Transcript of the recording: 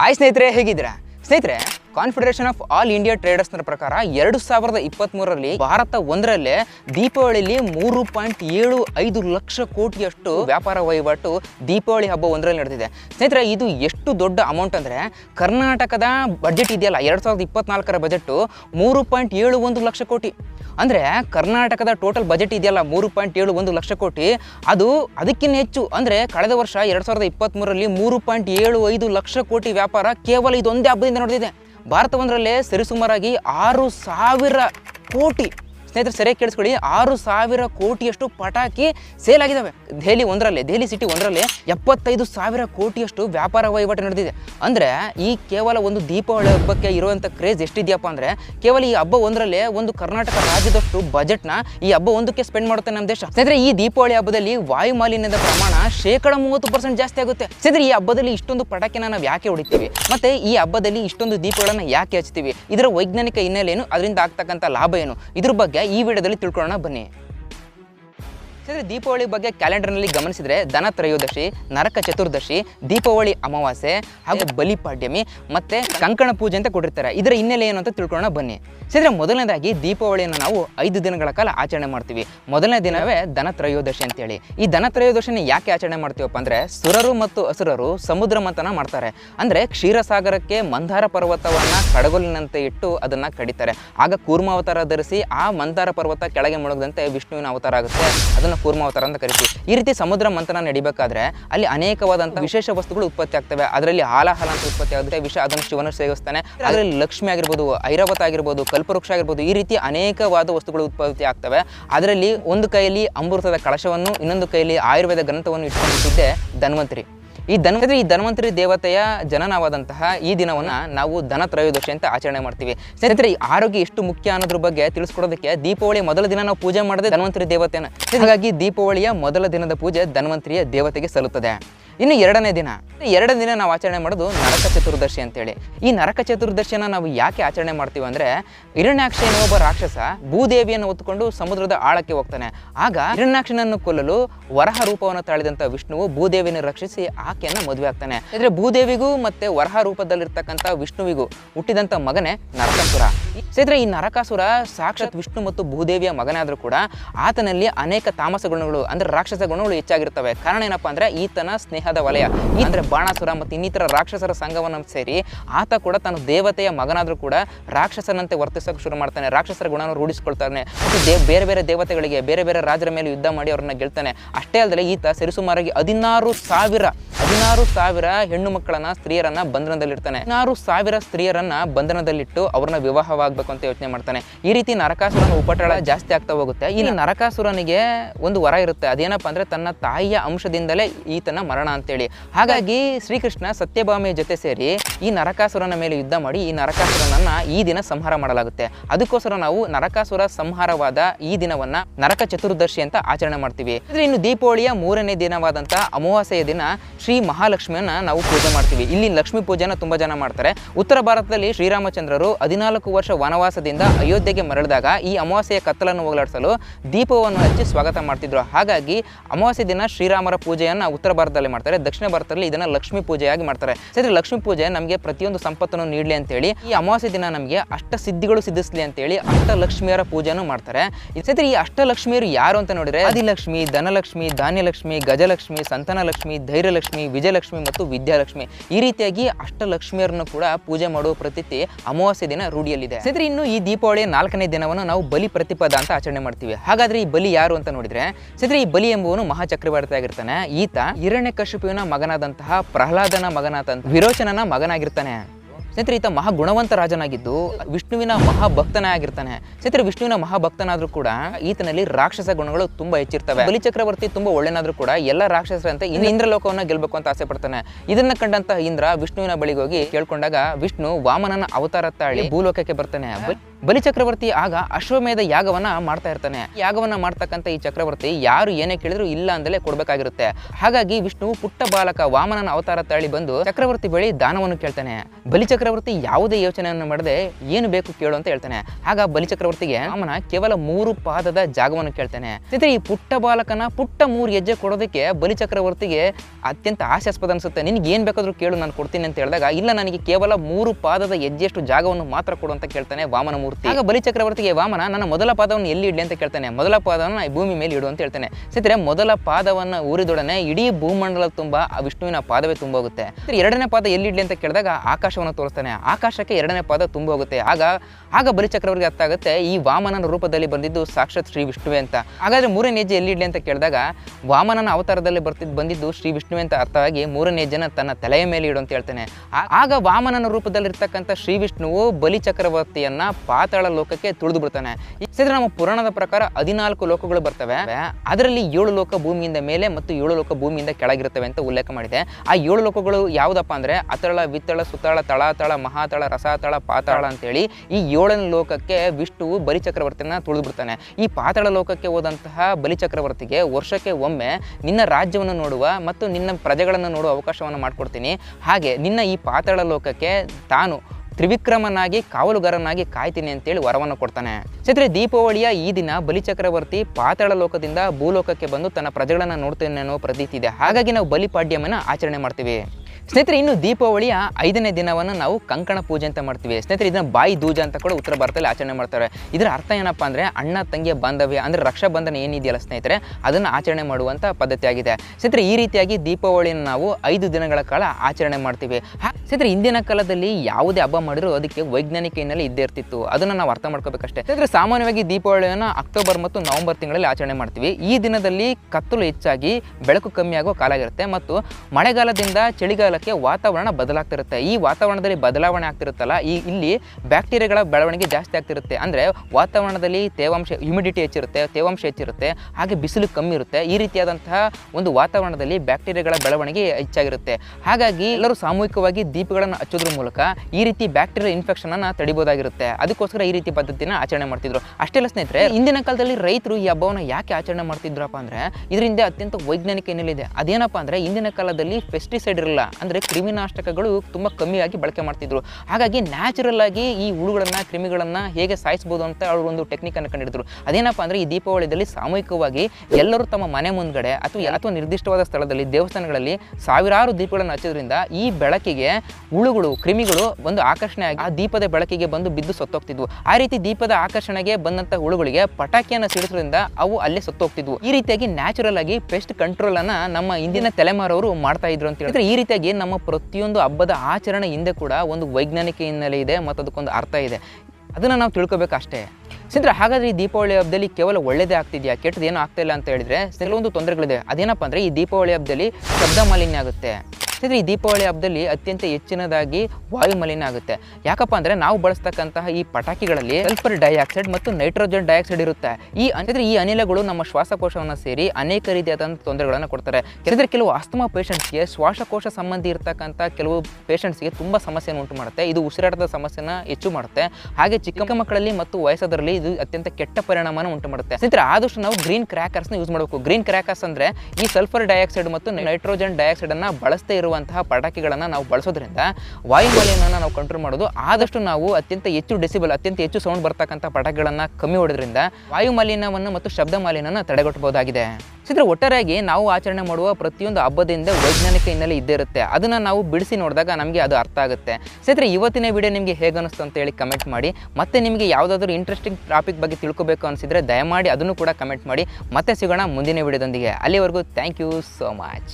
Hi ಸ್ನೇಹಿತರೆ ಹೇಗಿದ್ದೀರಾ? ಸ್ನೇಹಿತರೆ ಕಾನ್ಫೆಡರೇಷನ್ ಆಫ್ ಆಲ್ ಇಂಡಿಯಾ ಟ್ರೇಡರ್ಸ್ನ ಪ್ರಕಾರ ಎರಡು ಸಾವಿರದ ಇಪ್ಪತ್ತ್ಮೂರರಲ್ಲಿ ಭಾರತ ಒಂದರಲ್ಲೇ ದೀಪಾವಳಿಯಲ್ಲಿ ಮೂರು ಪಾಯಿಂಟ್ ಏಳು ಐದು ಲಕ್ಷ ಕೋಟಿಯಷ್ಟು ವ್ಯಾಪಾರ ವಹಿವಾಟು ದೀಪಾವಳಿ ಹಬ್ಬ ಒಂದರಲ್ಲಿ ನಡೆದಿದೆ. ಸ್ನೇಹಿತರೆ, ಇದು ಎಷ್ಟು ದೊಡ್ಡ ಅಮೌಂಟ್ ಅಂದರೆ ಕರ್ನಾಟಕದ ಬಜೆಟ್ ಇದೆಯಲ್ಲ, ಎರಡು ಸಾವಿರದ ಇಪ್ಪತ್ನಾಲ್ಕರ ಬಜೆಟ್ಟು ಮೂರು ಪಾಯಿಂಟ್ ಏಳು ಒಂದು ಲಕ್ಷ ಕೋಟಿ. ಅಂದರೆ ಕರ್ನಾಟಕದ ಟೋಟಲ್ ಬಜೆಟ್ ಇದೆಯಲ್ಲ, ಮೂರು ಪಾಯಿಂಟ್ ಏಳು ಒಂದು ಲಕ್ಷ ಕೋಟಿ. ಅದು ಅದಕ್ಕಿಂತ ಹೆಚ್ಚು ಅಂದರೆ ಕಳೆದ ವರ್ಷ ಎರಡು ಸಾವಿರದ ಇಪ್ಪತ್ತ್ಮೂರರಲ್ಲಿ ಮೂರು ಪಾಯಿಂಟ್ ಏಳು ಐದು ಲಕ್ಷ ಕೋಟಿ ವ್ಯಾಪಾರ ಕೇವಲ ಇದೊಂದೇ ಹಬ್ಬದಿಂದ ನಡೆದಿದೆ. ಭಾರತ ಒಂದರಲ್ಲೇ ಸರಿಸುಮಾರಾಗಿ ಆರು ಸಾವಿರ ಕೋಟಿ ಸ್ನೇಹಿತರೆ ಸರಿಯಾಗಿ ಕೇಳಿಸ್ಕೊಳ್ಳಿ. ಆರು ಸಾವಿರ ಕೋಟಿಯಷ್ಟು ಪಟಾಕಿ ಸೇಲ್ ಆಗಿದ್ದಾವೆ ದೆಹಲಿ ಒಂದರಲ್ಲಿ, ದೆಹಲಿ ಸಿಟಿ ಒಂದರಲ್ಲಿ ಎಪ್ಪತ್ತೈದು ಸಾವಿರ ಕೋಟಿಯಷ್ಟು ವ್ಯಾಪಾರ ವಹಿವಾಟು ನಡೆದಿದೆ. ಅಂದರೆ, ಈ ಕೇವಲ ಒಂದು ದೀಪಾವಳಿ ಹಬ್ಬಕ್ಕೆ ಇರುವಂಥ ಕ್ರೇಜ್ ಎಷ್ಟಿದೆಯಪ್ಪ ಅಂದರೆ, ಕೇವಲ ಈ ಹಬ್ಬ ಒಂದರಲ್ಲೇ ಒಂದು ಕರ್ನಾಟಕ ರಾಜ್ಯದಷ್ಟು ಬಜೆಟ್ನ ಈ ಹಬ್ಬ ಒಂದಕ್ಕೆ ಸ್ಪೆಂಡ್ ಮಾಡುತ್ತೆ ನಮ್ಮ ದೇಶ. ಸ್ನೇಹಿತರೆ, ಈ ದೀಪಾವಳಿ ಹಬ್ಬದಲ್ಲಿ ವಾಯು ಮಾಲಿನ್ಯದ ಪ್ರಮಾಣ ಶೇಕಡ ಮೂವತ್ತು ಪರ್ಸೆಂಟ್ ಜಾಸ್ತಿ ಆಗುತ್ತೆ. ಸ್ನೇಹಿತರೆ, ಈ ಹಬ್ಬದಲ್ಲಿ ಇಷ್ಟೊಂದು ಪಟಾಕಿನ ನಾವು ಯಾಕೆ ಹೊಡಿತೀವಿ? ಮತ್ತೆ ಈ ಹಬ್ಬದಲ್ಲಿ ಇಷ್ಟೊಂದು ದೀಪಗಳನ್ನು ಯಾಕೆ ಹಚ್ತೀವಿ? ಇದರ ವೈಜ್ಞಾನಿಕ ಹಿನ್ನೆಲೆ ಏನು ಅದರಿಂದ ಆಗ್ತಕ್ಕಂಥ ಲಾಭ ಏನು? ಇದ್ರ ಬಗ್ಗೆ ಈ ವಿಡಿಯೋದಲ್ಲಿ ತಿಳ್ಕೊಳ್ಳೋಣ ಬನ್ನಿ ಸ್ನೇಹಿತರೆ ದೀಪಾವಳಿ ಬಗ್ಗೆ ಕ್ಯಾಲೆಂಡರ್ನಲ್ಲಿ ಗಮನಿಸಿದ್ರೆ ದನ ತ್ರಯೋದಶಿ ನರಕ ಚತುರ್ದಶಿ ದೀಪಾವಳಿ ಅಮಾವಾಸ್ಯೆ ಹಾಗೂ ಬಲಿಪಾಡ್ಯಮಿ ಮತ್ತೆ ಕಂಕಣ ಪೂಜೆ ಅಂತ ಕೊಟ್ಟಿರ್ತಾರೆ. ಇದರ ಹಿನ್ನೆಲೆ ಏನು ಅಂತ ತಿಳ್ಕೊಳ್ಳೋಣ ಬನ್ನಿ. ಸ್ನೇಹಿತರೆ ಮೊದಲನೇದಾಗಿ ದೀಪಾವಳಿಯನ್ನು ನಾವು ಐದು ದಿನಗಳ ಕಾಲ ಆಚರಣೆ ಮಾಡ್ತೀವಿ. ಮೊದಲನೇ ದಿನವೇ ದನ ತ್ರಯೋದಶಿ ಅಂತೇಳಿ. ಈ ದನ ತ್ರಯೋದಶಿನ ಯಾಕೆ ಆಚರಣೆ ಮಾಡ್ತೀವಪ್ಪ ಅಂದ್ರೆ ಸುರರು ಮತ್ತು ಅಸುರರು ಸಮುದ್ರ ಮಂಥನ ಮಾಡ್ತಾರೆ. ಅಂದ್ರೆ ಕ್ಷೀರಸಾಗರಕ್ಕೆ ಮಂದಾರ ಪರ್ವತವನ್ನ ಕಡಗೊಲಿನಂತೆ ಇಟ್ಟು ಅದನ್ನ ಕಡಿತಾರೆ. ಆಗ ಕೂರ್ಮಾವತಾರ ಧರಿಸಿ ಆ ಮಂದಾರ ಪರ್ವತ ಕೆಳಗೆ ಮುಳುಗದಂತೆ ವಿಷ್ಣುವಿನ ಅವತಾರ ಆಗುತ್ತೆ. ಅದನ್ನ ಕೂರ್ಮಾವತಾರ ಅಂತ ಕರಿತೀವಿ. ಈ ರೀತಿ ಸಮುದ್ರ ಮಂಥನ ನಡಿಬೇಕಾದ್ರೆ ಅಲ್ಲಿ ಅನೇಕವಾದಂತಹ ವಿಶೇಷ ವಸ್ತುಗಳು ಉತ್ಪತ್ತಿ ಆಗ್ತವೆ. ಅದರಲ್ಲಿ ಹಾಲಹಾಲ ಅಂತ ಉತ್ಪತ್ತಿ ಆಗುತ್ತೆ. ವಿಷ ಅದನ್ನು ಶಿವನ ಸೇವಿಸ್ತಾನೆ. ಅದರಲ್ಲಿ ಲಕ್ಷ್ಮಿ ಆಗಿರ್ಬೋದು, ಐರಾವತ ಆಗಿರ್ಬೋದು, ಕಲ್ಪವೃಕ್ಷ ಆಗಿರ್ಬೋದು, ಈ ರೀತಿ ಅನೇಕವಾದ ವಸ್ತುಗಳು ಉತ್ಪತ್ತಿ ಆಗ್ತವೆ. ಅದರಲ್ಲಿ ಒಂದು ಕೈಯಲ್ಲಿ ಅಮೃತದ ಕಳಶವನ್ನು, ಇನ್ನೊಂದು ಕೈಯಲ್ಲಿ ಆಯುರ್ವೇದ ಗ್ರಂಥವನ್ನು ಇಟ್ಕೊಂಡಿದ್ದೆ ಧನ್ವಂತರಿ. ಈ ಧನ್ವಂತರಿ ಈ ಧನ್ವಂತರಿ ದೇವತೆಯ ಜನನವಾದಂತಹ ಈ ದಿನವನ್ನ ನಾವು ಧನ ತ್ರಯೋದಶಿ ಅಂತ ಆಚರಣೆ ಮಾಡ್ತೀವಿ. ಸ್ನೇಹಿತರೆ, ಈ ಆರೋಗ್ಯ ಎಷ್ಟು ಮುಖ್ಯ ಅನ್ನೋದ್ರ ಬಗ್ಗೆ ತಿಳಿಸ್ಕೊಡೋದಕ್ಕೆ ದೀಪಾವಳಿ ಮೊದಲ ದಿನ ನಾವು ಪೂಜೆ ಮಾಡದೆ ಧನ್ವಂತರಿ ದೇವತೆಯನ್ನು. ಹಾಗಾಗಿ ದೀಪಾವಳಿಯ ಮೊದಲ ದಿನದ ಪೂಜೆ ಧನ್ವಂತರಿಯ ದೇವತೆಗೆ ಸಲ್ಲುತ್ತದೆ. ಇನ್ನು ಎರಡನೇ ದಿನ. ಎರಡನೇ ದಿನ ನಾವು ಆಚರಣೆ ಮಾಡೋದು ನರಕ ಚತುರ್ದಶಿ ಅಂತೇಳಿ. ಈ ನರಕ ಚತುರ್ದಶಿನ ನಾವು ಯಾಕೆ ಆಚರಣೆ ಮಾಡ್ತೀವಿ ಅಂದರೆ ಹಿರಣ್ಯಾಕ್ಷ ಎನ್ನುವ ಒಬ್ಬ ರಾಕ್ಷಸ ಭೂದೇವಿಯನ್ನು ಹೊತ್ತುಕೊಂಡು ಸಮುದ್ರದ ಆಳಕ್ಕೆ ಹೋಗ್ತಾನೆ. ಆಗ ಹಿರಣ್ಯಾಕ್ಷನನ್ನು ಕೊಲ್ಲಲು ವರಹ ರೂಪವನ್ನು ತಾಳಿದಂಥ ವಿಷ್ಣುವು ಭೂದೇವಿಯನ್ನು ರಕ್ಷಿಸಿ ಆಕೆಯನ್ನು ಮದುವೆ ಆಗ್ತಾನೆ. ಅಂದರೆ ಭೂದೇವಿಗೂ ಮತ್ತು ವರಹ ರೂಪದಲ್ಲಿರ್ತಕ್ಕಂಥ ವಿಷ್ಣುವಿಗೂ ಹುಟ್ಟಿದಂಥ ಮಗನೇ ನರಕಾಸುರ. ಸ್ನೇಹಿತರೆ, ಈ ನರಕಾಸುರ ಸಾಕ್ಷಾತ್ ವಿಷ್ಣು ಮತ್ತು ಭೂದೇವಿಯ ಮಗನಾದರೂ ಕೂಡ ಆತನಲ್ಲಿ ಅನೇಕ ತಾಮಸ ಗುಣಗಳು ಅಂದ್ರೆ ರಾಕ್ಷಸ ಗುಣಗಳು ಹೆಚ್ಚಾಗಿರ್ತವೆ. ಕಾರಣ ಏನಪ್ಪಾ ಅಂದ್ರೆ ಈತನ ಸ್ನೇಹದ ವಲಯ. ಅಂದ್ರೆ ಬಾಣಾಸುರ ಮತ್ತು ಇನ್ನಿತರ ರಾಕ್ಷಸರ ಸಂಘವನ್ನು ಸೇರಿ ಆತ ಕೂಡ ತನ್ನ ದೇವತೆಯ ಮಗನಾದರೂ ಕೂಡ ರಾಕ್ಷಸನಂತೆ ವರ್ತಿಸೋಕೆ ಶುರು ಮಾಡ್ತಾನೆ. ರಾಕ್ಷಸರ ಗುಣವನ್ನು ರೂಢಿಸಿಕೊಳ್ತಾನೆ. ಮತ್ತು ಬೇರೆ ಬೇರೆ ದೇವತೆಗಳಿಗೆ, ಬೇರೆ ಬೇರೆ ರಾಜರ ಮೇಲೆ ಯುದ್ಧ ಮಾಡಿ ಅವ್ರನ್ನ ಗೆಲ್ತಾನೆ. ಅಷ್ಟೇ ಅಲ್ಲದೆ ಈತ ಸರಿಸುಮಾರಾಗಿ ಹದಿನಾರು ಸಾವಿರ ಹದಿನಾರು ಸಾವಿರ ಹೆಣ್ಣು ಮಕ್ಕಳನ್ನ ಸ್ತ್ರೀಯರನ್ನ ಬಂಧನದಲ್ಲಿಡ್ತಾನೆ. ಹದಿನಾರು ಸಾವಿರ ಸ್ತ್ರೀಯರನ್ನ ಬಂಧನದಲ್ಲಿಟ್ಟು ಅವ್ರನ್ನ ವಿವಾಹವಾಗಬೇಕು ಅಂತ ಯೋಚನೆ ಮಾಡ್ತಾನೆ. ಈ ರೀತಿ ನರಕಾಸುರನ ಉಪಟಳ ಜಾಸ್ತಿ ಆಗ್ತಾ ಹೋಗುತ್ತೆ. ಇಲ್ಲಿ. ನರಕಾಸುರನಿಗೆ ಒಂದು ವರ ಇರುತ್ತೆ. ಅದೇನಪ್ಪ ಅಂದ್ರೆ ತನ್ನ ತಾಯಿಯ ಅಂಶದಿಂದಲೇ ಈತನ ಮರಣ ಅಂತೇಳಿ. ಹಾಗಾಗಿ ಶ್ರೀಕೃಷ್ಣ ಸತ್ಯಭಾಮೆಯ ಜೊತೆ ಸೇರಿ ಈ ನರಕಾಸುರನ ಮೇಲೆ ಯುದ್ಧ ಮಾಡಿ ಈ ನರಕಾಸುರನನ್ನ ಈ ದಿನ ಸಂಹಾರ ಮಾಡಲಾಗುತ್ತೆ. ಅದಕ್ಕೋಸ್ಕರ ನಾವು ನರಕಾಸುರ ಸಂಹಾರವಾದ ಈ ದಿನವನ್ನ ನರಕ ಚತುರ್ದಶಿ ಅಂತ ಆಚರಣೆ ಮಾಡ್ತೀವಿ. ಅಂದ್ರೆ ಇನ್ನು ದೀಪಾವಳಿಯ ಮೂರನೇ ದಿನವಾದಂತಹ ಅಮಾವಾಸ್ಯೆಯ ದಿನ ಶ್ರೀ ಮಹಾಲಕ್ಷ್ಮಿಯನ್ನು ನಾವು ಪೂಜೆ ಮಾಡ್ತೀವಿ. ಇಲ್ಲಿ ಲಕ್ಷ್ಮೀ ಪೂಜೆನ ತುಂಬ ಜನ ಮಾಡ್ತಾರೆ. ಉತ್ತರ ಭಾರತದಲ್ಲಿ ಶ್ರೀರಾಮಚಂದ್ರರು ಹದಿನಾಲ್ಕು ವರ್ಷ ವನವಾಸದಿಂದ ಅಯೋಧ್ಯೆಗೆ ಮರಳಿದಾಗ ಈ ಅಮಾವಾಸ್ಯೆಯ ಕತ್ತಲನ್ನು ಹೋಗಲಾಡಿಸಲು ದೀಪವನ್ನು ಹಚ್ಚಿ ಸ್ವಾಗತ ಮಾಡ್ತಿದ್ರು. ಹಾಗಾಗಿ ಅಮಾವಾಸ್ಯೆ ದಿನ ಶ್ರೀರಾಮರ ಪೂಜೆಯನ್ನು ಉತ್ತರ ಭಾರತದಲ್ಲಿ ಮಾಡ್ತಾರೆ. ದಕ್ಷಿಣ ಭಾರತದಲ್ಲಿ ಇದನ್ನು ಲಕ್ಷ್ಮೀ ಪೂಜೆಯಾಗಿ ಮಾಡ್ತಾರೆ. ಸರಿ ಲಕ್ಷ್ಮೀ ಪೂಜೆ ನಮಗೆ ಪ್ರತಿಯೊಂದು ಸಂಪತ್ತನ್ನು ನೀಡಲಿ ಅಂತೇಳಿ, ಈ ಅಮಾವಾಸ್ಯೆ ದಿನ ನಮಗೆ ಅಷ್ಟ ಸಿದ್ಧಿಗಳು ಸಿದ್ಧಿಸಲಿ ಅಂತೇಳಿ ಅಷ್ಟಲಕ್ಷ್ಮಿಯರ ಪೂಜೆಯನ್ನು ಮಾಡ್ತಾರೆ. ಸರಿ ಈ ಅಷ್ಟಲಕ್ಷ್ಮಿಯರು ಯಾರು ಅಂತ ನೋಡಿದ್ರೆ, ಆದಿಲಕ್ಷ್ಮಿ, ಧನಲಕ್ಷ್ಮಿ, ಧಾನ್ಯಲಕ್ಷ್ಮಿ, ಗಜಲಕ್ಷ್ಮಿ, ಸಂತಾನಲಕ್ಷ್ಮಿ, ಧೈರ್ಯಲಕ್ಷ್ಮಿ ವಿಜಯಲಕ್ಷ್ಮಿ ಮತ್ತು ವಿದ್ಯಾಲಕ್ಷ್ಮಿ. ಈ ರೀತಿಯಾಗಿ ಅಷ್ಟಲಕ್ಷ್ಮಿಯರನ್ನು ಕೂಡ ಪೂಜೆ ಮಾಡುವ ಪ್ರತೀತಿ ಅಮಾವಾಸ್ಯೆ ದಿನ ರೂಢಿಯಲ್ಲಿದೆ. ಸ್ನೇಹಿತರೆ ಇನ್ನು ಈ ದೀಪಾವಳಿಯ ನಾಲ್ಕನೇ ದಿನವನ್ನು ನಾವು ಬಲಿ ಪ್ರತಿಪದ ಅಂತ ಆಚರಣೆ ಮಾಡ್ತೀವಿ. ಹಾಗಾದ್ರೆ ಈ ಬಲಿ ಯಾರು ಅಂತ ನೋಡಿದ್ರೆ ಸ್ನೇಹಿತರೆ ಈ ಬಲಿ ಎಂಬುವನು ಮಹಾಚಕ್ರವರ್ತಿ ಆಗಿರ್ತಾನೆ ಈತ ಹಿರಣ್ಯ ಕಶ್ಯಪಿನ ಮಗನಾದಂತಹ ಪ್ರಹ್ಲಾದನ ಮಗನಾದಂತಹ ವಿರೋಚನನ ಮಗನಾಗಿರ್ತಾನೆ. ಸ್ನೇಹಿತರೆ, ಈತ ಮಹಾ ಗುಣವಂತ ರಾಜನಾಗಿದ್ದು ವಿಷ್ಣುವಿನ ಮಹಾಭಕ್ತನೇ ಆಗಿರ್ತಾನೆ ಸ್ನೇಹಿತರೆ, ವಿಷ್ಣುವಿನ ಮಹಾಭಕ್ತನಾದ್ರೂ ಕೂಡ ಈತನಲ್ಲಿ ರಾಕ್ಷಸ ಗುಣಗಳು ತುಂಬಾ ಹೆಚ್ಚಿರ್ತವೆ. ಬಲಿ ಚಕ್ರವರ್ತಿ ತುಂಬಾ ಒಳ್ಳೆನಾದ್ರೂ ಕೂಡ ಎಲ್ಲ ರಾಕ್ಷಸರಂತೆ ಇನ್ನು ಇಂದ್ರ ಲೋಕವನ್ನ ಗೆಲ್ಬೇಕು ಅಂತ ಆಸೆ ಪಡ್ತಾನೆ. ಇದನ್ನ ಕಂಡಂತ ಇಂದ್ರ ವಿಷ್ಣುವಿನ ಬಳಿಗೆ ಹೋಗಿ ಕೇಳ್ಕೊಂಡಾಗ ವಿಷ್ಣು ವಾಮನನ ಅವತಾರ ತಾಳಿ ಭೂಲೋಕಕ್ಕೆ ಬರ್ತಾನೆ. ಬಲಿ ಚಕ್ರವರ್ತಿ ಆಗ ಅಶ್ವಮೇಧ ಯಾಗವನ್ನ ಮಾಡ್ತಾ ಇರ್ತಾನೆ. ಯಾಗವನ್ನ ಮಾಡ್ತಕ್ಕಂಥ ಈ ಚಕ್ರವರ್ತಿ ಯಾರು ಏನೇ ಕೇಳಿದ್ರು ಇಲ್ಲ ಅಂದಲೇ ಕೊಡ್ಬೇಕಾಗಿರುತ್ತೆ. ಹಾಗಾಗಿ ವಿಷ್ಣು ಪುಟ್ಟ ಬಾಲಕ ವಾಮನನ ಅವತಾರ ತಾಳಿ ಬಂದು ಚಕ್ರವರ್ತಿ ಬಳಿ ದಾನವನ್ನು ಕೇಳ್ತಾನೆ. ಬಲಿ ಚಕ್ರವರ್ತಿ ಯಾವುದೇ ಯೋಚನೆಯನ್ನು ಮಾಡದೆ ಏನು ಬೇಕು ಕೇಳು ಅಂತ ಹೇಳ್ತಾನೆ. ಆಗ ಬಲಿ ಚಕ್ರವರ್ತಿಗೆ ವಾಮನ ಕೇವಲ ಮೂರು ಪಾದದ ಜಾಗವನ್ನು ಕೇಳ್ತಾನೆ. ಜೊತೆ ಈ ಪುಟ್ಟ ಬಾಲಕನ ಪುಟ್ಟ ಮೂರು ಹೆಜ್ಜೆ ಕೊಡೋದಕ್ಕೆ ಬಲಿ ಚಕ್ರವರ್ತಿಗೆ ಅತ್ಯಂತ ಆಶಾಸ್ಪದ ಅನಿಸುತ್ತೆ. ನಿನ್ಗೆ ಏನ್ ಬೇಕಾದ್ರೂ ಕೇಳು, ನಾನು ಕೊಡ್ತೀನಿ ಅಂತ ಹೇಳಿದಾಗ, ಇಲ್ಲ, ನನಗೆ ಕೇವಲ ಮೂರು ಪಾದದ ಹೆಜ್ಜೆಯಷ್ಟು ಜಾಗವನ್ನು ಮಾತ್ರ ಕೊಡು ಅಂತ ಕೇಳ್ತಾನೆ ವಾಮನ ಮೂರ್ತಿ. ಆಗ ಬಲಿ ಚಕ್ರವರ್ತಿಗೆ ವಾಮನ, ನನ್ನ ಮೊದಲ ಪಾದವನ್ನು ಎಲ್ಲಿ ಇಡ್ಲಿ ಅಂತ ಕೇಳ್ತಾನೆ. ಮೊದಲ ಪಾದವನ್ನು ಭೂಮಿ ಮೇಲೆ ಇಡು ಅಂತ ಹೇಳ್ತಾನೆ. ಸ್ನೇಹಿತರೆ, ಮೊದಲ ಪಾದವನ್ನು ಊರಿದೊಡನೆ ಇಡೀ ಭೂಮಂಡಲ ತುಂಬಾ ವಿಷ್ಣುವಿನ ಪಾದವೇ ತುಂಬ ಹೋಗುತ್ತೆ ಎರಡನೇ ಪಾದ ಎಲ್ಲಿ ಇಡ್ಲಿ ಅಂತ ಕೇಳಿದಾಗ ಆಕಾಶವನ್ನು ತೋರಿಸ್ತಾನೆ. ಆಕಾಶಕ್ಕೆ ಎರಡನೇ ಪಾದ ತುಂಬ ಹೋಗುತ್ತೆ ಆಗ ಆಗ ಬಲಿ ಚಕ್ರವರ್ತಿಗೆ ಅರ್ಥ ಆಗುತ್ತೆ, ಈ ವಾಮನನ ರೂಪದಲ್ಲಿ ಬಂದಿದ್ದು ಸಾಕ್ಷಾತ್ ಶ್ರೀ ವಿಷ್ಣುವೆ ಅಂತ. ಹಾಗಾದ್ರೆ ಮೂರನೇ ಹೆಜ್ಜೆ ಎಲ್ಲಿ ಇಡ್ಲಿ ಅಂತ ಕೇಳಿದಾಗ ವಾಮನನ ಅವತಾರದಲ್ಲಿ ಬರ್ತಿದ್ದು ಬಂದಿದ್ದು ಶ್ರೀ ವಿಷ್ಣುವೆ ಅಂತ ಅರ್ಥವಾಗಿ ಮೂರನೇ ಹೆಜ್ಜೆನ ತನ್ನ ತಲೆಯ ಮೇಲೆ ಇಡು ಅಂತ ಹೇಳ್ತಾನೆ. ಆಗ ವಾಮನನ ರೂಪದಲ್ಲಿರ್ತಕ್ಕಂಥ ಶ್ರೀ ವಿಷ್ಣುವು ಬಲಿ ಚಕ್ರವರ್ತಿಯನ್ನ ಪಾತಾಳ ಲೋಕಕ್ಕೆ ತುಳಿದು ಬಿಡ್ತಾನೆ. ಸದ್ರೆ ನಮ್ಮ ಪುರಾಣದ ಪ್ರಕಾರ ಹದಿನಾಲ್ಕು ಲೋಕಗಳು ಬರ್ತವೆ. ಅದರಲ್ಲಿ ಏಳು ಲೋಕ ಭೂಮಿಯಿಂದ ಮೇಲೆ ಮತ್ತು ಏಳು ಲೋಕ ಭೂಮಿಯಿಂದ ಕೆಳಗಿರುತ್ತವೆ ಅಂತ ಉಲ್ಲೇಖ ಮಾಡಿದೆ. ಆ ಏಳು ಲೋಕಗಳು ಯಾವುದಪ್ಪ ಅಂದ್ರೆ ಅತಳ, ವಿತ್ತಳ, ಸುತ್ತಳ, ತಳಾತಳ, ಮಹಾತಳ, ರಸಾತಳ, ಪಾತಾಳ ಅಂತೇಳಿ ಈ ಏಳನೇ ಲೋಕಕ್ಕೆ ವಿಷ್ಣು ಬಲಿ ಚಕ್ರವರ್ತಿಯನ್ನ ತುಳಿದು ಬಿಡ್ತಾನೆ. ಈ ಪಾತಾಳ ಲೋಕಕ್ಕೆ ಹೋದಂತಹ ಬಲಿ ಚಕ್ರವರ್ತಿಗೆ ವರ್ಷಕ್ಕೆ ಒಮ್ಮೆ ನಿನ್ನ ರಾಜ್ಯವನ್ನು ನೋಡುವ ಮತ್ತು ನಿನ್ನ ಪ್ರಜೆಗಳನ್ನು ನೋಡುವ ಅವಕಾಶವನ್ನು ಮಾಡಿಕೊಡ್ತೀನಿ. ಹಾಗೆ ನಿನ್ನ ಈ ಪಾತಾಳ ಲೋಕಕ್ಕೆ ತಾನು ತ್ರಿವಿಕ್ರಮನಾಗಿ ಕಾವಲುಗಾರನಾಗಿ ಕಾಯ್ತೀನಿ ಅಂತೇಳಿ ವರವನ್ನು ಕೊಡ್ತಾನೆ. ಚಿತ್ರ ದೀಪಾವಳಿಯ ಈ ದಿನ ಬಲಿ ಚಕ್ರವರ್ತಿ ಪಾತಾಳ ಲೋಕದಿಂದ ಭೂಲೋಕಕ್ಕೆ ಬಂದು ತನ್ನ ಪ್ರಜೆಗಳನ್ನು ನೋಡ್ತೇನೆ ಅನ್ನೋ ಪ್ರತೀತಿ ಇದೆ. ಹಾಗಾಗಿ ನಾವು ಬಲಿಪಾಡ್ಯಮನ ಆಚರಣೆ ಮಾಡ್ತೀವಿ. ಸ್ನೇಹಿತರೆ, ಇನ್ನು ದೀಪಾವಳಿಯ ಐದನೇ ದಿನವನ್ನು ನಾವು ಕಂಕಣ ಪೂಜೆ ಅಂತ ಮಾಡ್ತೀವಿ. ಸ್ನೇಹಿತರೆ, ಇದನ್ನ ಬಾಯಿ ದೂಜ ಅಂತ ಕೂಡ ಉತ್ತರ ಭಾರತದಲ್ಲಿ ಆಚರಣೆ ಮಾಡ್ತಾರೆ. ಇದರ ಅರ್ಥ ಏನಪ್ಪಾ ಅಂದರೆ, ಅಣ್ಣ, ತಂಗಿಯ ಬಾಂಧವ್ಯ, ಅಂದ್ರೆ ರಕ್ಷಾಬಂಧನ ಏನಿದೆಯಲ್ಲ ಸ್ನೇಹಿತರೆ, ಅದನ್ನು ಆಚರಣೆ ಮಾಡುವಂಥ ಪದ್ಧತಿಯಾಗಿದೆ ಸ್ನೇಹಿತರೆ, ಈ ರೀತಿಯಾಗಿ ದೀಪಾವಳಿಯನ್ನು ನಾವು ಐದು ದಿನಗಳ ಕಾಲ ಆಚರಣೆ ಮಾಡ್ತೀವಿ. ಸ್ನೇಹಿತರೆ ಇಂದಿನ ಕಾಲದಲ್ಲಿ ಯಾವುದೇ ಹಬ್ಬ ಮಾಡಿದ್ರು ಅದಕ್ಕೆ ವೈಜ್ಞಾನಿಕ ಹಿನ್ನೆಲೆ ಇದ್ದೇ ಇರ್ತಿತ್ತು. ಅದನ್ನು ನಾವು ಅರ್ಥ ಮಾಡ್ಕೋಬೇಕಷ್ಟೇ. ಸ್ನೇಹಿತರೆ, ಸಾಮಾನ್ಯವಾಗಿ ದೀಪಾವಳಿಯನ್ನು ಅಕ್ಟೋಬರ್ ಮತ್ತು ನವೆಂಬರ್ ತಿಂಗಳಲ್ಲಿ ಆಚರಣೆ ಮಾಡ್ತೀವಿ. ಈ ದಿನದಲ್ಲಿ ಕತ್ತಲು ಹೆಚ್ಚಾಗಿ, ಬೆಳಕು ಕಮ್ಮಿ ಆಗೋ ಕಾಲ ಆಗಿರುತ್ತೆ. ಮತ್ತು ಮಳೆಗಾಲದಿಂದ ಚಳಿಗಾಲಕ್ಕೆ ವಾತಾವರಣ ಬದಲಾಗ್ತಿರುತ್ತೆ. ಈ ವಾತಾವರಣದಲ್ಲಿ ಬದಲಾವಣೆ ಆಗ್ತಿರುತ್ತಲ್ಲ, ಈ ಇಲ್ಲಿ ಬ್ಯಾಕ್ಟೀರಿಯಾಗಳ ಬೆಳವಣಿಗೆ ಜಾಸ್ತಿ ಆಗ್ತಿರುತ್ತೆ. ಅಂದರೆ ವಾತಾವರಣದಲ್ಲಿ ತೇವಾಂಶ ಹ್ಯುಮಿಡಿಟಿ ಹೆಚ್ಚಿರುತ್ತೆ, ತೇವಾಂಶ ಹೆಚ್ಚಿರುತ್ತೆ, ಹಾಗೆ ಬಿಸಿಲು ಕಮ್ಮಿ ಇರುತ್ತೆ. ಈ ರೀತಿಯಾದಂತಹ ಒಂದು ವಾತಾವರಣದಲ್ಲಿ ಬ್ಯಾಕ್ಟೀರಿಯಾಗಳ ಬೆಳವಣಿಗೆ ಹೆಚ್ಚಾಗಿರುತ್ತೆ. ಹಾಗಾಗಿ ಎಲ್ಲರೂ ಸಾಮೂಹಿಕವಾಗಿ ದೀಪಗಳನ್ನು ಹಚ್ಚೋದ್ರ ಮೂಲಕ ಈ ರೀತಿ ಬ್ಯಾಕ್ಟೀರಿಯಾ ಇನ್ಫೆಕ್ಷನ್ ಅನ್ನ ತಡಿಬೋದಾಗಿರುತ್ತೆ. ಅದಕ್ಕೋಸ್ಕರ ಈ ರೀತಿ ಪದ್ಧತಿನ ಆಚರಣೆ ಮಾಡ್ತಿದ್ರು. ಅಷ್ಟೆಲ್ಲ ಸ್ನೇಹಿತರೆ ಹಿಂದಿನ ಕಾಲದಲ್ಲಿ ರೈತರು ಈ ಹಬ್ಬವನ್ನು ಯಾಕೆ ಆಚರಣೆ ಮಾಡ್ತಿದ್ರಪ್ಪ ಅಂದ್ರೆ, ಇದರಿಂದ ಅತ್ಯಂತ ವೈಜ್ಞಾನಿಕ ಹಿನ್ನೆಲೆ ಇದೆ. ಅದೇನಪ್ಪ ಅಂದ್ರೆ ಹಿಂದಿನ ಕಾಲದಲ್ಲಿ ಪೆಸ್ಟಿಸೈಡ್ ಇರಲ್ಲ ಅಂದ್ರೆ ಕ್ರಿಮಿನಾಶಕಗಳು ತುಂಬ ಕಮ್ಮಿಯಾಗಿ ಬಳಕೆ ಮಾಡ್ತಿದ್ರು. ಹಾಗಾಗಿ ನ್ಯಾಚುರಲ್ ಆಗಿ ಈ ಹುಳುಗಳನ್ನು ಕ್ರಿಮಿಗಳನ್ನು ಹೇಗೆ ಸಾಯಿಸ್ಬೋದು ಅಂತ ಅವರು ಒಂದು ಟೆಕ್ನಿಕ್ ಅನ್ನು ಕಂಡಿಡಿದ್ರು. ಅದೇನಪ್ಪ ಅಂದರೆ ಈ ದೀಪಾವಳಿಯಲ್ಲಿ ಸಾಮೂಹಿಕವಾಗಿ ಎಲ್ಲರೂ ತಮ್ಮ ಮನೆ ಮುಂದ್ಗಡೆ ಅಥವಾ ಅಥವಾ ನಿರ್ದಿಷ್ಟವಾದ ಸ್ಥಳದಲ್ಲಿ ದೇವಸ್ಥಾನಗಳಲ್ಲಿ ಸಾವಿರಾರು ದೀಪಗಳನ್ನು ಹಚ್ಚೋದ್ರಿಂದ ಈ ಬೆಳಕಿಗೆ ಹುಳುಗಳು ಕ್ರಿಮಿಗಳು ಒಂದು ಆಕರ್ಷಣೆ ಆಗಿ ಆ ದೀಪದ ಬೆಳಕಿಗೆ ಬಂದು ಬಿದ್ದು ಸತ್ತೋಗ್ತಿದ್ವು. ಆ ರೀತಿ ದೀಪದ ಆಕರ್ಷಣೆಗೆ ಬಂದಂಥ ಹುಳುಗಳಿಗೆ ಪಟಾಕಿಯನ್ನು ಸಿಡಿಸೋದ್ರಿಂದ ಅವು ಅಲ್ಲೇ ಸತ್ತೋಗ್ತಿದ್ವು. ಈ ರೀತಿಯಾಗಿ ನ್ಯಾಚುರಲ್ ಆಗಿ ಪೆಸ್ಟ್ ಕಂಟ್ರೋಲ್ ಅನ್ನ ನಮ್ಮ ಇಂದಿನ ತಲೆಮಾರವರು ಮಾಡ್ತಾ ಇದ್ರು ಅಂತ ಹೇಳಿದ್ರೆ ಈ ರೀತಿಯಾಗಿ ನಮ್ಮ ಪ್ರತಿಯೊಂದು ಹಬ್ಬದ ಆಚರಣೆ ಹಿಂದೆ ಕೂಡ ಒಂದು ವೈಜ್ಞಾನಿಕ ಹಿನ್ನೆಲೆ ಇದೆ, ಮತ್ತು ಅದಕ್ಕೊಂದು ಅರ್ಥ ಇದೆ. ಅದನ್ನು ನಾವು ತಿಳ್ಕೊಬೇಕು ಅಷ್ಟೇ ಸ್ನೇಹಿತರೆ ಹಾಗಾದರೆ ಈ ದೀಪಾವಳಿ ಹಬ್ಬದಲ್ಲಿ ಕೇವಲ ಒಳ್ಳೇದೇ ಆಗ್ತಿದೆಯಾ? ಕೆಟ್ಟದ್ದು ಏನೂ ಆಗ್ತಾ ಇಲ್ಲ ಅಂತ ಹೇಳಿದ್ರೆ, ಕೆಲವೊಂದು ತೊಂದರೆಗಳಿದೆ. ಅದೇನಪ್ಪ ಅಂದರೆ ಈ ದೀಪಾವಳಿ ಹಬ್ಬದಲ್ಲಿ ಶಬ್ದ ಮಾಲಿನ್ಯ ಆಗುತ್ತೆ. ಸ್ನೇಹಿತರೆ ಈ ದೀಪಾವಳಿ ಹಬ್ಬದಲ್ಲಿ ಅತ್ಯಂತ ಹೆಚ್ಚಿನದಾಗಿ ವಾಯು ಮಲಿನ ಆಗುತ್ತೆ. ಯಾಕಪ್ಪ ಅಂದ್ರೆ ನಾವು ಬಳಸ್ತಕ್ಕಂತಹ ಈ ಪಟಾಕಿಗಳಲ್ಲಿ ಸಲ್ಫರ್ ಡೈಆಕ್ಸೈಡ್ ಮತ್ತು ನೈಟ್ರೋಜನ್ ಡೈಆಕ್ಸೈಡ್ ಇರುತ್ತೆ. ಈ ಅಂದರೆ ಈ ಅನಿಲಗಳು ನಮ್ಮ ಶ್ವಾಸಕೋಶವನ್ನು ಸೇರಿ ಅನೇಕ ರೀತಿಯಾದಂಥ ತೊಂದರೆಗಳನ್ನು ಕೊಡ್ತಾರೆ. ಕೆಲವರು ಕೆಲವು ಆಸ್ತಮಾ ಪೇಷಂಟ್ಸ್ಗೆ ಶ್ವಾಸಕೋಶ ಸಂಬಂಧಿ ಇರತಕ್ಕಂಥ ಕೆಲವು ಪೇಷಂಟ್ಸ್ಗೆ ತುಂಬ ಸಮಸ್ಯೆಯನ್ನು ಉಂಟು ಮಾಡುತ್ತೆ ಇದು ಉಸಿರಾಟದ ಸಮಸ್ಯೆನ ಹೆಚ್ಚು ಮಾಡುತ್ತೆ. ಹಾಗೆ ಚಿಕ್ಕ ಮಕ್ಕಳಲ್ಲಿ ಮತ್ತು ವಯಸ್ಸಾದರಲ್ಲಿ ಇದು ಅತ್ಯಂತ ಕೆಟ್ಟ ಪರಿಣಾಮನ ಉಂಟು ಮಾಡುತ್ತೆ ಸ್ನೇಹಿತರೆ, ಆದಷ್ಟು ನಾವು ಗ್ರೀನ್ ಕ್ರ್ಯಾಕರ್ಸ್ನ ಯೂಸ್ ಮಾಡಬೇಕು. ಗ್ರೀನ್ ಕ್ರ್ಯಾಕರ್ಸ್ ಅಂದ್ರೆ ಈ ಸಲ್ಫರ್ ಡೈಆಕ್ಸೈಡ್ ಮತ್ತು ನೈಟ್ರೋಜನ್ ಡೈಆಕ್ಸೈಡ್ ಅನ್ನ ಬಳಸದೇ ಇರುವಂತಹ ಪಟಾಕಿಗಳನ್ನು ನಾವು ಬಳಸೋದ್ರಿಂದ ವಾಯು ಮಾಲಿನ್ಯನ ನಾವು ಕಂಟ್ರೋಲ್ ಮಾಡೋದು. ಆದಷ್ಟು ನಾವು ಅತ್ಯಂತ ಹೆಚ್ಚು ಡೆಸಿಬಲ್ ಅತ್ಯಂತ ಹೆಚ್ಚು ಸೌಂಡ್ ಬರ್ತಕ್ಕಂಥ ಪಟಾಕಿಗಳನ್ನು ಕಮ್ಮಿ ಹೊಡೋದ್ರಿಂದ ವಾಯು ಮಾಲಿನ್ಯವನ್ನು ಮತ್ತು ಶಬ್ದ ಮಾಲಿನ್ಯನ ತಡೆಗಟ್ಟಬಹುದಾಗಿದೆ. ಸ್ನೇಹಿತರೆ ಒಟ್ಟಾರೆಯಾಗಿ ನಾವು ಆಚರಣೆ ಮಾಡುವ ಪ್ರತಿಯೊಂದು ಹಬ್ಬದಿಂದ ವೈಜ್ಞಾನಿಕ ಹಿನ್ನೆಲೆ ಇದ್ದೇ ಇರುತ್ತೆ. ಅದನ್ನು ನಾವು ಬಿಡಿಸಿ ನೋಡಿದಾಗ ನಮಗೆ ಅದು ಅರ್ಥ ಆಗುತ್ತೆ. ಸ್ನೇಹಿತರೆ, ಇವತ್ತಿನ ವಿಡಿಯೋ ನಿಮಗೆ ಹೇಗೆ ಅನಿಸ್ತು ಅಂತ ಹೇಳಿ ಕಮೆಂಟ್ ಮಾಡಿ. ಮತ್ತೆ ನಿಮಗೆ ಯಾವುದಾದ್ರೂ ಇಂಟ್ರೆಸ್ಟಿಂಗ್ ಟಾಪಿಕ್ ಬಗ್ಗೆ ತಿಳ್ಕೊಬೇಕು ಅನಿಸಿದ್ರೆ ದಯಮಾಡಿ ಅದನ್ನು ಕೂಡ ಕಮೆಂಟ್ ಮಾಡಿ. ಮತ್ತೆ ಸಿಗೋಣ ಮುಂದಿನ ವಿಡಿಯೋದೊಂದಿಗೆ ಅಲ್ಲಿವರೆಗೂ ಥ್ಯಾಂಕ್ ಯು ಸೋ ಮಚ್